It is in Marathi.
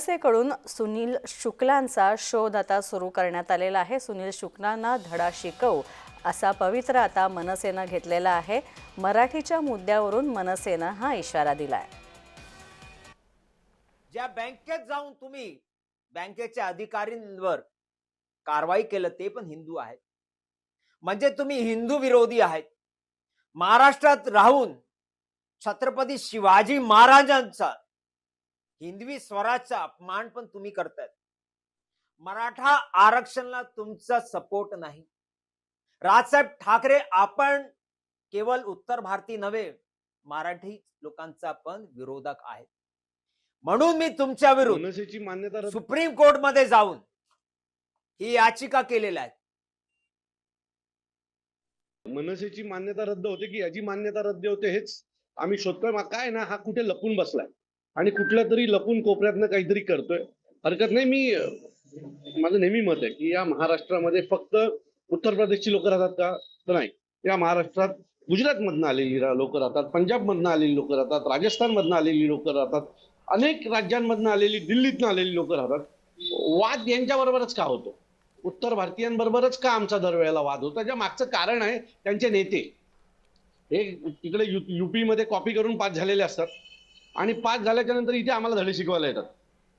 मनसेकडून सुनील शुक्लांचा शोध आता सुरू करण्यात आलेला आहे. सुनील शुक्लांना धडा शिकव असा पवित्र आता मनसेनं घेतलेला आहे. मराठीच्या मुद्द्यावरून मनसेनं हा इशारा दिलाय. ज्या बँकेत जाऊन तुम्ही बँकेच्या अधिकारींवर कारवाई केलं ते पण हिंदू आहेत. म्हणजे तुम्ही हिंदू विरोधी आहेत. महाराष्ट्रात राहून छत्रपती शिवाजी महाराजांचा हिंदवी स्वराजचा अपमान पण तुम्ही करतायत. मराठा आरक्षणाला तुमचा सपोर्ट नाही. राजसाहेब ठाकरे आपण केवळ उत्तर भारती नव्हे मराठी लोकांचा पण विरोधक आहे म्हणून मी तुमच्या विरुद्ध मनसेची मान्यता सुप्रीम कोर्टमध्ये जाऊन ही याचिका केलेल्या आहे मनसेची मान्यता रद्द होते की याची मान्यता रद्द होते हेच आम्ही शोधतोय. मग काय ना हा कुठे लपून बसलाय? आणि कुठल्या तरी लपून कोपऱ्यातनं काहीतरी करतोय. हरकत नाही मी माझं नेहमी मत आहे की या महाराष्ट्रामध्ये फक्त उत्तर प्रदेशची लोक राहतात का? तर नाही. या महाराष्ट्रात गुजरातमधनं आलेली लोक राहतात पंजाबमधनं आलेली लोक राहतात राजस्थान मधनं आलेली लोक राहतात अनेक राज्यांमधनं आलेली दिल्लीतनं आलेली लोक राहतात. वाद यांच्याबरोबरच का होतो? उत्तर भारतीयांबरोबरच का आमचा दरवेळेला वाद होतो? त्याच्या मागचं कारण आहे त्यांचे नेते. हे तिकडे युपी मध्ये कॉपी करून पास झालेले असतात. आणि पास झाल्याच्यानंतर इथे आम्हाला धडे शिकवायला येतात.